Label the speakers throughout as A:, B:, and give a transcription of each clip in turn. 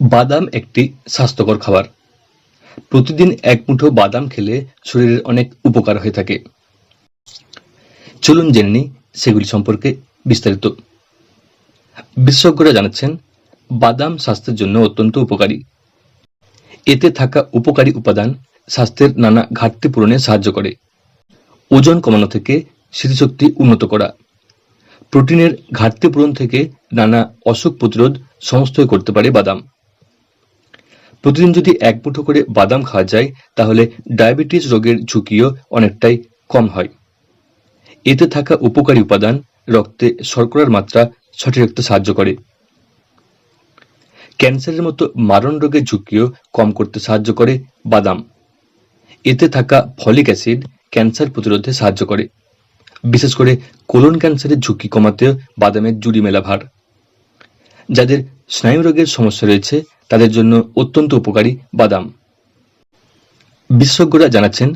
A: বাদাম একটি স্বাস্থ্যকর খাবার। প্রতিদিন এক মুঠো বাদাম খেলে শরীরের অনেক উপকার হয়ে থাকে। চলুন জেনে সেগুলি সম্পর্কে বিস্তারিত। বিশেষজ্ঞরা জানাচ্ছেন, বাদাম স্বাস্থ্যের জন্য অত্যন্ত উপকারী। এতে থাকা উপকারী উপাদান স্বাস্থ্যের নানা ঘাটতি পূরণে সাহায্য করে। ওজন কমানো থেকে স্মৃতিশক্তি উন্নত করা। প্রোটিনের ঘাটতি পূরণ থেকে নানা অসুখ প্রতিরোধ সমস্তই করতে পারে বাদাম। প্রতিদিন যদি এক মুঠো করে বাদাম খাওয়া যায়, তাহলে ডায়াবেটিস রোগের ঝুঁকিও অনেকটাই কম হয়। এতে থাকা উপকারী উপাদান রক্তে শর্করার মাত্রা সঠিক রাখতে সাহায্য করে। ক্যান্সারের মতো মারণ রোগের ঝুঁকিও কম করতে সাহায্য করে বাদাম। এতে থাকা ফলিক অ্যাসিড ক্যান্সার প্রতিরোধে সাহায্য করে। বিশেষ করে কোলন ক্যান্সারের ঝুঁকি কমাতেও বাদামের জুড়ি মেলা ভার। যাদের স্নায়ু রোগের সমস্যা রয়েছে, তাদের জন্য অত্যন্ত উপকারী বাদাম। বিশেষজ্ঞরা জানাচ্ছেন,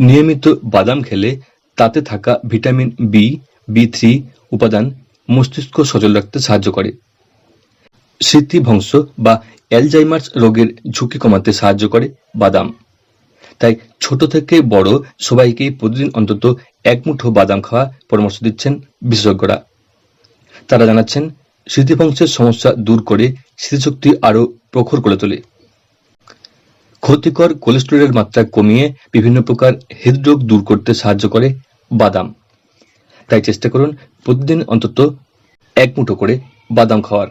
A: নিয়মিত বাদাম খেলে তাতে থাকা ভিটামিন বি বি থ্রি উপাদান মস্তিষ্ক সচল রাখতে সাহায্য করে। স্মৃতিভ্রংশ বা অ্যালজাইমার্স রোগের ঝুঁকি কমাতে সাহায্য করে বাদাম। তাই ছোট থেকে বড় সবাইকেই প্রতিদিন অন্তত এক মুঠো বাদাম খাওয়া পরামর্শ দিচ্ছেন বিশেষজ্ঞরা। তারা জানাচ্ছেন স্মৃতিভ্রংশের সমস্যা দূর করে স্মৃতিশক্তি আরও প্রখর করে তোলে। ক্ষতিকর কোলেস্টেরলের মাত্রা কমিয়ে বিভিন্ন প্রকার হৃদরোগ দূর করতে সাহায্য করে বাদাম। তাই চেষ্টা করুন প্রতিদিন অন্তত এক মুঠো করে বাদাম খাওয়ার।